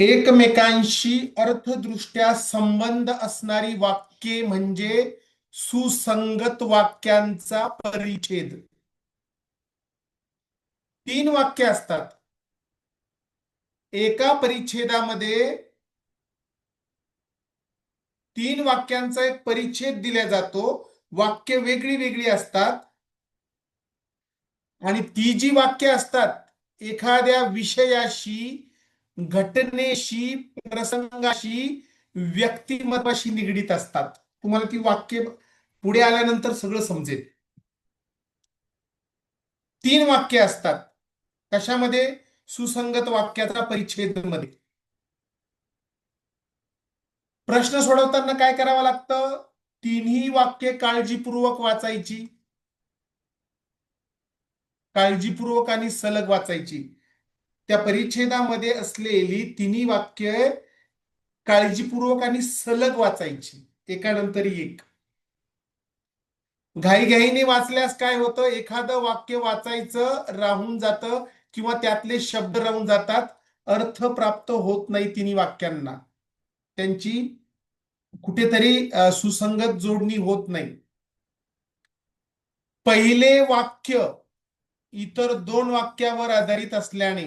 एकमेकांशी अर्थदृष्ट्या संबंध असणारी वाक्ये म्हणजे सुसंगत वाक्यांचा परिच्छेद. तीन वाक्य असतात. एका परिच्छेदामध्ये तीन वाक्यांचा एक परिच्छेद दिला जातो. वाक्य वेगळी वेगळी असतात. आणि ती जी वाक्य असतात एखाद्या विषयाशी घटनेशी प्रसंगाशी व्यक्तिमत्वाशी निगडीत असतात. तुम्हाला ती वाक्य पुढे आल्यानंतर सगळं समजेल. तीन वाक्य असतात. कशामध्ये? सुसंगत वाक्याचा परिच्छेदमध्ये. प्रश्न सोडवताना काय करावं लागतं? तिन्ही वाक्य काळजीपूर्वक वाचायची. काळजीपूर्वक आणि सलग वाचायची. त्या परिच्छेदामध्ये असलेली तिन्ही वाक्य काळजीपूर्वक आणि सलग वाचायची. एकानंतर एक. घाईघाईने वाचल्यास काय होतं? एखादं वाक्य वाचायचं राहून जातं किंवा त्यातले शब्द राहून जातात. अर्थ प्राप्त होत नाही तिन्ही वाक्यांना. त्यांची कुठेतरी सुसंगत जोडणी होत नाही. पहिले वाक्य इतर दोन वाक्यावर आधारित असल्याने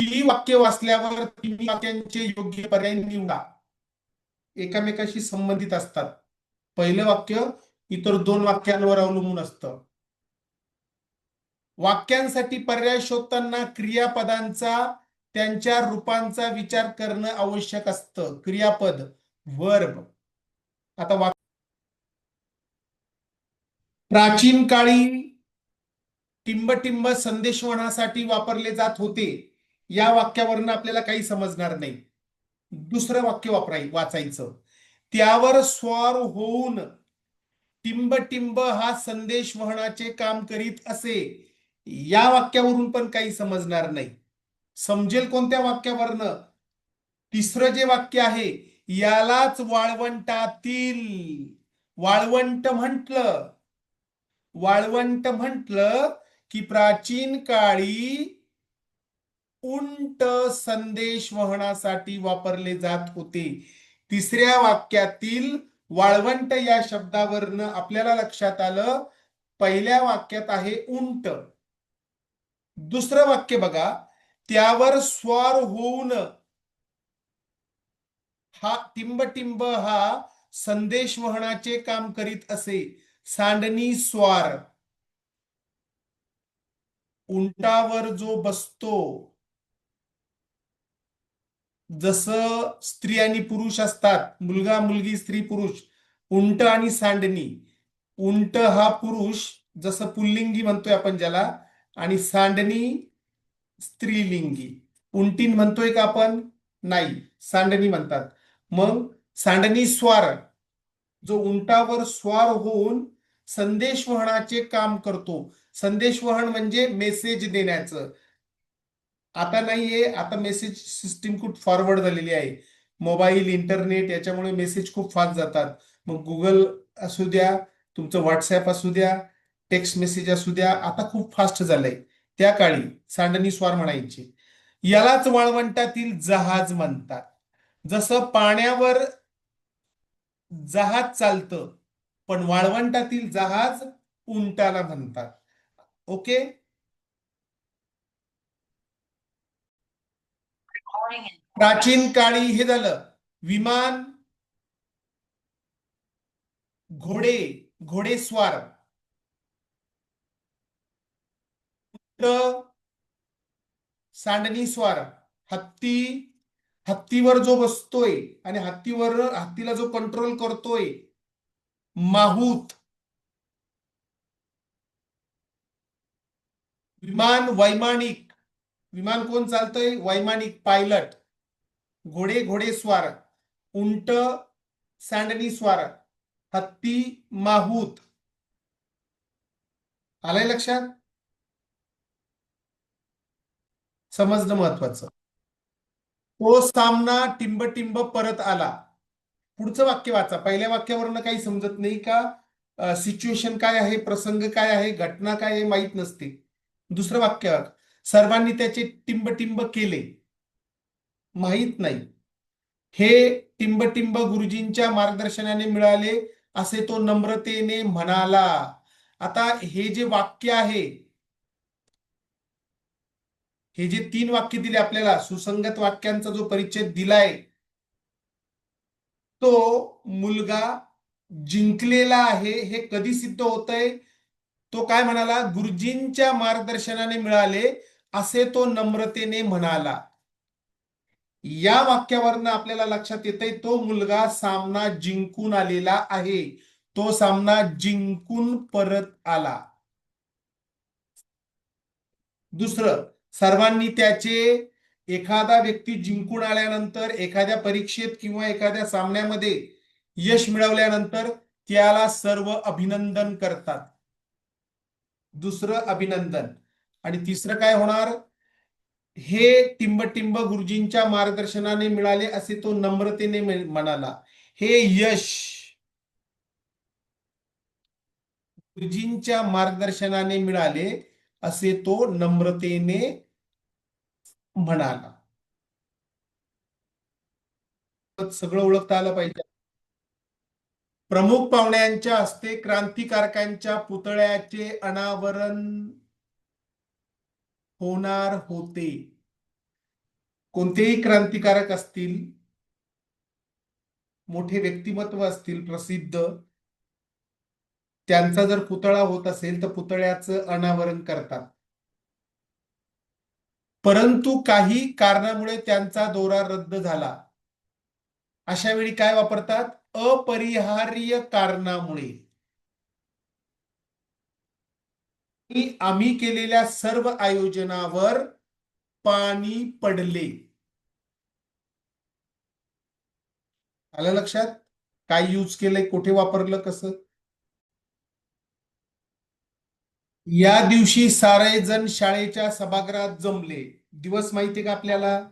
ती वाक्य वाचल्यावर तुम्ही वाक्यांचे योग्य पर्याय निवडा. एकामेकाशी संबंधित असतात. पहिलं वाक्य इतर दोन वाक्यांवर अवलंबून असतं. वाक्यांसाठी पर्याय शोधताना क्रियापदांचा त्यांच्या रूपांचा विचार करणं आवश्यक असतं. क्रियापद वर्ब आता वाक प्राचीन काळी टिंबटिंब संदेशवनासाठी वापरले जात होते. या वाक्यावरनं आपल्याला काही समजणार नाही. दुसरं वाक्य वापराय वाचायचं. त्यावर स्वार होऊन टिंबटिंब हा संदेश वहनाचे काम करीत असे या वाक्यावरून पण काही समजणार नाही. समजेल कोणत्या वाक्यावरनं? तिसरं जे वाक्य आहे यालाच वाळवंटातील. वाळवंट म्हटलं. वाळवंट म्हटलं की प्राचीन काळी उंट संदेश वहनासाठी वापरले जात होते. तिसऱ्या वाक्यातील वाळवंट या शब्दावरनं आपल्याला लक्षात आलं. पहिल्या वाक्यात आहे उंट. दुसरं वाक्य बघा. त्यावर स्वार होऊन हा टिंबटिंब हा संदेश वहनाचे काम करीत असे. सांडणी स्वार. उंटावर जो बसतो जसं स्त्री आणि पुरुष असतात मुलगा मुलगी स्त्री पुरुष उंट आणि सांडणी. उंट हा पुरुष जसं पुल्लिंगी म्हणतोय आपण ज्याला आणि सांडणी स्त्रीलिंगी. उंटीन म्हणतोय का आपण? नाही सांडणी म्हणतात. मग सांडणी स्वार जो उंटावर स्वार होऊन संदेश वहनाचे काम करतो. संदेश वहन म्हणजे मेसेज देण्याचं. आता नाहीये आता मेसेज सिस्टीम खूप फॉरवर्ड झालेली आहे. मोबाईल इंटरनेट याच्यामुळे मेसेज खूप फास्ट जातात. मग गुगल असू द्या तुमचं व्हॉट्सअप असू द्या टेक्स्ट मेसेज असू द्या आता खूप फास्ट झालंय. त्या काळी सांडणी स्वार म्हणायची. यालाच वाळवंटातील जहाज म्हणतात. जसं पाण्यावर जहाज चालतं पण वाळवंटातील जहाज उंटाला म्हणतात. ओके? प्राचीन काळी हे झालं. विमान घोडे घोडेस्वार सांडणी स्वार. हत्ती हत्तीवर जो बसतोय आणि हत्तीवर हत्तीला जो कंट्रोल करतोय. माहूत. विमान वैमानिक. विमान कोण चालतंय? वैमानिक पायलट. घोडे घोडेस्वार उंट सांडणी स्वार. हत्ती माहूत. आलंय लक्षात? समजणं महत्वाचं. तो सामना टिंब परत आला. पुढचं वाक्य वाचा. पहिल्या वाक्यावरनं काही समजत नाही का? सिच्युएशन काय आहे? प्रसंग काय आहे? घटना काय आहे? माहीत नसते. दुसरं वाक्य. सर्वांनी त्याचे टिंब टिंब केले. माहीत नाही. हे टिंबटिंब गुरुजींच्या मार्गदर्शनाने मिळाले असे तो नम्रतेने म्हणाला. आता हे जे वाक्य आहे हे जे तीन वाक्य दिले आपल्याला सुसंगत वाक्यांचा जो परिचय दिलाय तो मुलगा जिंकलेला आहे हे कधी सिद्ध होतंय? तो काय म्हणाला? गुरुजींच्या मार्गदर्शनाने मिळाले. असे तो नम्रतेने म्हणाला. या वाक्यावरनं आपल्याला लक्षात येतंय तो मुलगा सामना जिंकून आलेला आहे. तो सामना जिंकून परत आला. दुसरं सर्वांनी त्याचे एखादा व्यक्ती जिंकून आल्यानंतर एखाद्या परीक्षेत किंवा एखाद्या सामन्यामध्ये यश मिळवल्यानंतर त्याला सर्व अभिनंदन करतात. दुसरं अभिनंदन. आणि तिसरं काय होणार? हे टिंबटिंब गुरुजींच्या मार्गदर्शनाने मिळाले असे तो नम्रतेने म्हणाला. हे यश गुरुजींच्या मार्गदर्शनाने मिळाले असे तो नम्रतेने म्हणाला. सगळं ओळखता आलं पाहिजे. प्रमुख पाहुण्यांच्या हस्ते क्रांतिकारकांच्या पुतळ्याचे अनावरण होणार होते. कोणतेही क्रांतिकारक असतील मोठे व्यक्तिमत्व असतील प्रसिद्ध त्यांचा जर पुतळा होत असेल तर पुतळ्याचं अनावरण करतात. परंतु काही कारणामुळे त्यांचा दौरा रद्द झाला. अशा वेळी काय वापरतात? अपरिहार्य कारणामुळे आणि आम्ही केलेल्या सर्व आयोजनावर पाणी पडले. आलं लक्षात? काय यूज केलंय? कुठे वापरलं? कसं? या दिवशी सारे जण शाळेच्या सभागृहात जमले. दिवस माहिती का आपल्याला?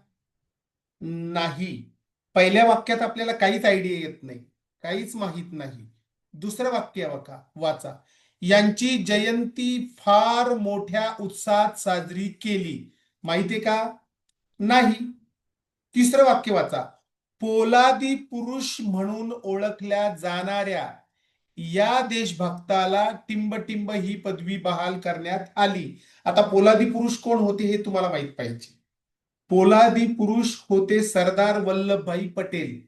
नाही. पहिल्या वाक्यात आपल्याला काहीच आयडिया येत नाही. काहीच माहीत नाही. दुसरं वाक्य बघा वाचा. यांची जयंती फार मोठ्या उत्साहात साजरी केली. माहितीये का? नाही. तिसरं वाक्य वाचा. पोलादी पुरुष म्हणून ओळखल्या जाणाऱ्या या देशभक्ताला टिंबटिंब ही पदवी बहाल करण्यात आली. आता पोलादी पुरुष कोण होते हे तुम्हाला माहीत पाहिजे. पोलादी पुरुष होते सरदार वल्लभभाई पटेल.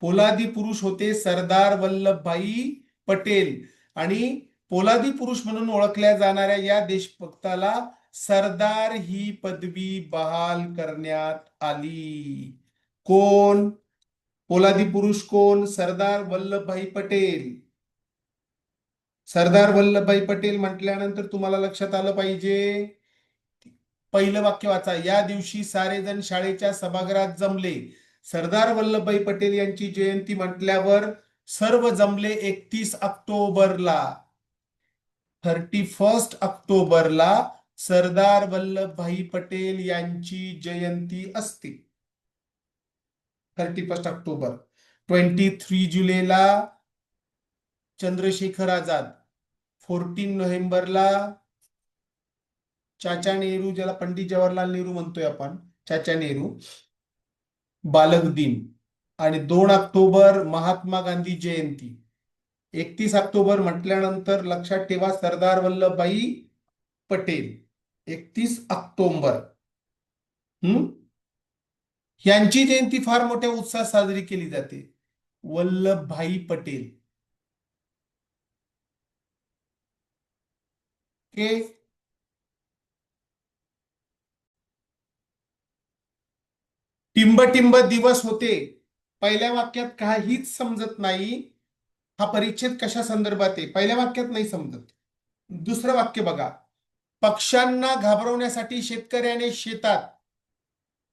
पोलादी पुरुष होते सरदार वल्लभभाई पटेल. आणि पोलादी पुरुष म्हणून ओळखल्या जाणाऱ्या या देशभक्ताला सरदार ही पदवी बहाल करण्यात आली. कोण? पोलादी पुरुष कोण? सरदार वल्लभभाई पटेल. सरदार वल्लभभाई पटेल म्हटल्यानंतर तुम्हाला लक्षात आलं पाहिजे. पहिलं वाक्य वाचा. या दिवशी सारेजण शाळेच्या सभागृहात जमले. सरदार वल्लभभाई पटेल यांची जयंती म्हटल्यावर सर्व जमले एकतीस ऑक्टोबरला. थर्टी फर्स्ट ऑक्टोबरला सरदार वल्लभभाई पटेल यांची जयंती असते. Thirty first October. Twenty three जुलैला चंद्रशेखर आझाद. फोर्टीन नोव्हेंबरला चाचा नेहरू ज्याला पंडित जवाहरलाल नेहरू म्हणतोय आपण चाचा नेहरू बालक दिन. आणि दोन ऑक्टोबर महात्मा गांधी जयंती. एकतीस ऑक्टोबर म्हटल्यानंतर लक्षात ठेवा सरदार वल्लभभाई पटेल. एकतीस ऑक्टोबर. हम्म यांची जयंती फार मोठ्या उत्साहात साजरी केली जाते. वल्लभभाई पटेल. के टिंबटिंब दिवस होते. पहिल्या वाक्यात काहीच समजत नाही. हा परिच्छेद कशा संदर्भात आहे? पहिल्या वाक्यात नाही समजत. दुसरं वाक्य बघा. पक्ष्यांना घाबरवण्यासाठी शेतकऱ्याने शेतात.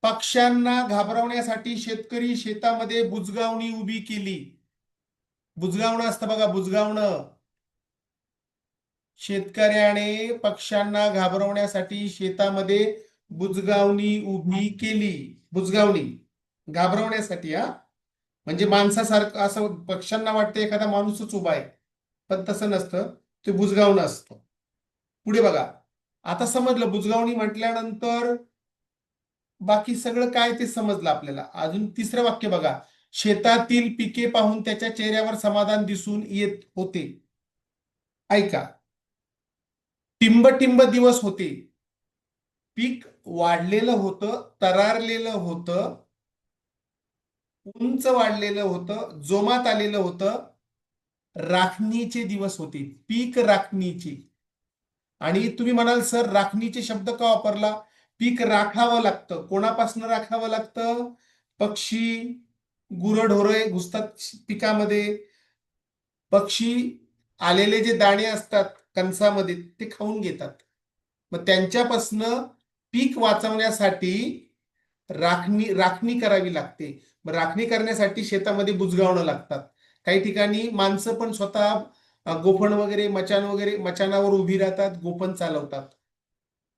पक्ष्यांना घाबरवण्यासाठी शेतकरी शेतामध्ये बुजगावणी उभी केली. बुजगावणं असतं बघा बुजगावणं. शेतकऱ्याने पक्ष्यांना घाबरवण्यासाठी शेतामध्ये बुजगावणी उभी केली. बुजगावणी. घाबरवण्यासाठी हा. म्हणजे माणसासारखं असं पक्ष्यांना वाटतं एखादा माणूसच उभा आहे. पण तसं नसतं. ते बुजगावणं असतं. पुढे बघा. आता समजलं. बुजगावणी म्हटल्यानंतर बाकी सगळं काय ते समजलं आपल्याला. अजून तिसरं वाक्य बघा. शेतातील पिके पाहून त्याच्या चेहऱ्यावर समाधान दिसून येत होते. ऐका. टिंब टिंब दिवस होते. पीक वाढलेलं होतं तरारलेलं होतं. उंच वाढलेलं होतं जोमात आलेलं होतं. राखणीचे दिवस होते पीक राखणीचे. आणि तुम्ही म्हणाल सर राखणीचे शब्द का वापरला? पीक राखावं लागतं. कोणापासून राखावं लागतं? पक्षी गुरढोरे घुसतात पिकामध्ये. पक्षी आलेले जे दाणे असतात कणसामध्ये ते खाऊन घेतात. मग त्यांच्यापासनं पीक वाचवण्यासाठी राखणी राखणी करावी लागते. राखणी करण्यासाठी शेतामध्ये बुजगावणं लागतात. काही ठिकाणी माणसं पण स्वतः गोफण वगैरे मचान वगैरे मचानावर उभी राहतात गोफण चालवतात.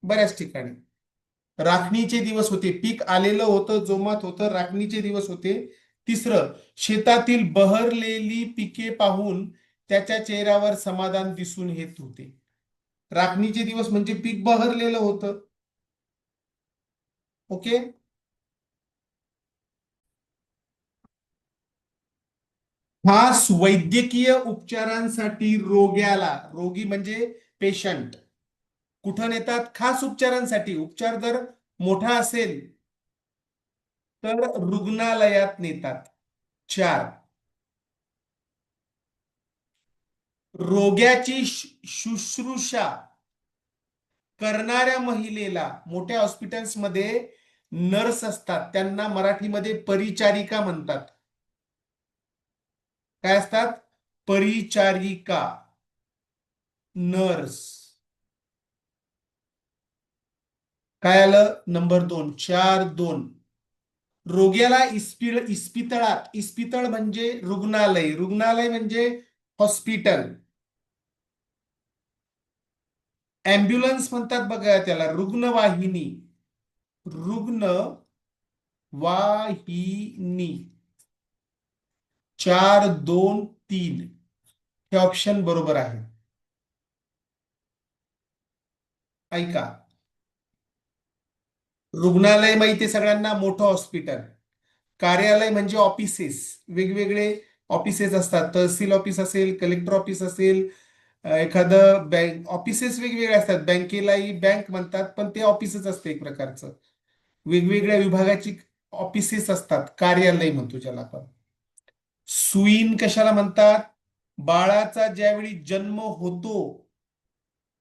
बऱ्याच ठिकाणी. राखणीचे दिवस होते. पीक आलेलं होतं जोमात होतं राखणीचे दिवस होते. तिसरं शेतातील बहरलेली पिके पाहून त्याच्या चेहऱ्यावर समाधान दिसून येत होते. राखणीचे दिवस म्हणजे पीक बहरलेलं होतं. ओके? खास वैद्यकीय उपचारांसाठी रोग्याला रोगी म्हणजे पेशंट कुठं नेतात? खास उपचारांसाठी. उपचार जर मोठा असेल तर रुग्णालयात नेतात. चार. रोग्याची शुश्रूषा करणाऱ्या महिलेला मोठ्या हॉस्पिटल्समध्ये नर्स असतात. त्यांना मराठीमध्ये परिचारिका म्हणतात. काय असतात? परिचारिका. नर्स. काय आलं? नंबर दोन चार दोन. रोग्याला इस्पिळ इस्पितळात. इस्पितळ म्हणजे रुग्णालय. रुग्णालय म्हणजे हॉस्पिटल. ॲम्ब्युलन्स म्हणतात बघा त्याला रुग्णवाहिनी. रुग्ण वाहिनी चार दोन तीन. हे ऑप्शन बरोबर आहे. ऐका. रुग्णालय माहिती सगळ्यांना मोठं हॉस्पिटल कार्यालय म्हणजे ऑफिसेस वेगवेगळे ऑफिसेस असतात. तहसील ऑफिस असेल कलेक्टर ऑफिस असेल एखादं बँक ऑफिसेस वेगवेगळे असतात. बँकेलाही बँक म्हणतात पण ते ऑफिसच असते एक प्रकारचं. वेगवेगळ्या विभागाची ऑफिसेस असतात. कार्यालय म्हणतो ज्याला आपण. सुईन कशाला म्हणतात? बाळाचा ज्यावेळी जन्म होतो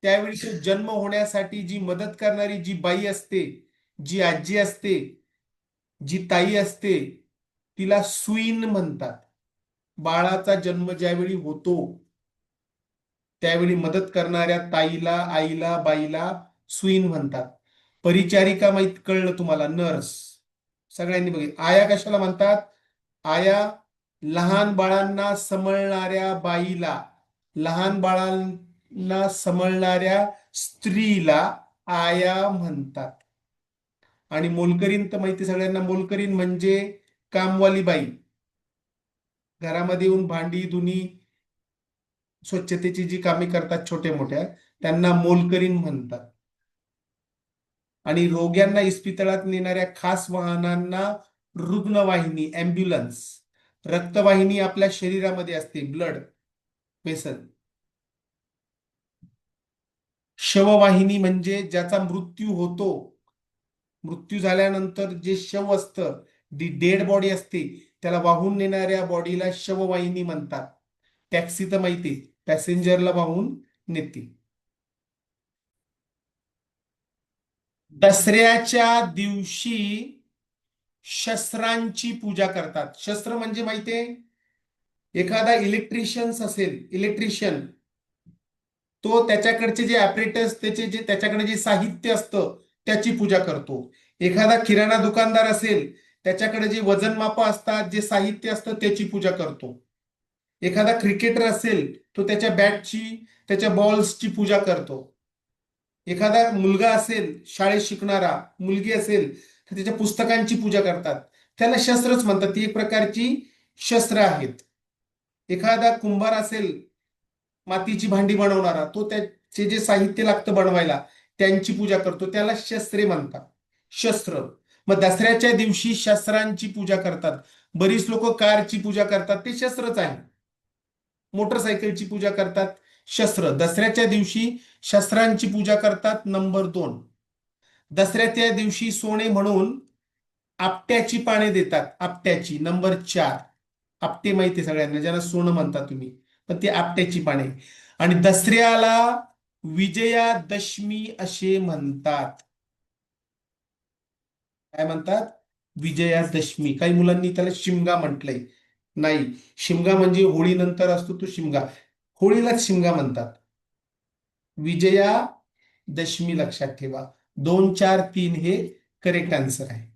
त्यावेळी तो जन्म होण्यासाठी जी मदत करणारी जी बाई असते जी आजी असते जी ताई असते तिला सुईन म्हणतात. बाळाचा जन्म ज्यावेळी होतो त्यावेळी मदत करणाऱ्या ताईला आईला बाईला सुईन म्हणतात. परिचारिका माहीत कळलं तुम्हाला? नर्स. सगळ्यांनी बघितलं. आया कशाला म्हणतात? आया लहान बाळांना समळणाऱ्या बाईला लहान बाळांना समळणाऱ्या स्त्रीला आया म्हणतात. आणि मोलकरीन तर माहिती सगळ्यांना मोलकरीन म्हणजे कामवाली बाई. घरामध्ये येऊन भांडी धुनी स्वच्छतेची जी कामे करतात छोट्या मोठ्या त्यांना मोलकरीन म्हणतात. आणि रोग्यांना इस्पितळात नेणाऱ्या खास वाहनांना रुग्णवाहिनी ॲम्ब्युलन्स. रक्तवाहिनी आपल्या शरीरामध्ये असते. Blood vessel. शववाहिनी म्हणजे ज्याचा मृत्यू होतो. मृत्यू झाल्यानंतर जे शव असतं जी डेड बॉडी असते त्याला वाहून नेणाऱ्या बॉडीला शववाहिनी म्हणतात. टॅक्सी तर माहिती पॅसेंजरला वाहून नेते. दसऱ्याच्या दिवशी शस्त्रांची पूजा करतात. शस्त्र म्हणजे माहितीये? एखादा इलेक्ट्रिशियन्स असेल इलेक्ट्रिशियन तो त्याच्याकडचे जे ऍपरेटर्स त्याचे जे त्याच्याकडे जे साहित्य असतं त्याची पूजा करतो. एखादा किराणा दुकानदार असेल त्याच्याकडे जे वजनमाप असतात जे साहित्य असतं त्याची पूजा करतो. एखादा क्रिकेटर असेल तो त्याच्या बॅटची त्याच्या बॉल्सची पूजा करतो. एखादा मुलगा असेल शाळेत शिकणारा मुलगी असेल तर त्याच्या पुस्तकांची पूजा करतात. त्याला शस्त्रच म्हणतात. ती एक प्रकारची शस्त्र आहेत. एखादा कुंभार असेल मातीची भांडी बनवणारा तो त्याचे जे साहित्य लागतं बनवायला त्यांची पूजा करतो. त्याला शस्त्रे म्हणतात. शस्त्र. मग दसऱ्याच्या दिवशी शस्त्रांची पूजा करतात. बरीच लोक कारची पूजा करतात. ते शस्त्रच आहे. मोटरसायकलची पूजा करतात. शस्त्र. दसऱ्याच्या दिवशी शस्त्रांची पूजा करतात. नंबर दोन. दसऱ्याच्या दिवशी सोने म्हणून आपट्याची पाने देतात. आपट्याची नंबर चार. आपटे माहिती सगळ्यांना ज्याला सोनं म्हणता तुम्ही. पण ते आपट्याची पाने. आणि दसऱ्याला विजयादशमी असे म्हणतात. काय म्हणतात? विजयादशमी. काही मुलांनी त्याला शिमगा म्हटलंय. नाही. शिमगा म्हणजे होळीनंतर असतो तो शिमगा. होळीलाच शिमगा म्हणतात. विजया दशमी लक्षात ठेवा. दोन चार तीन हे करेक्ट आन्सर आहे.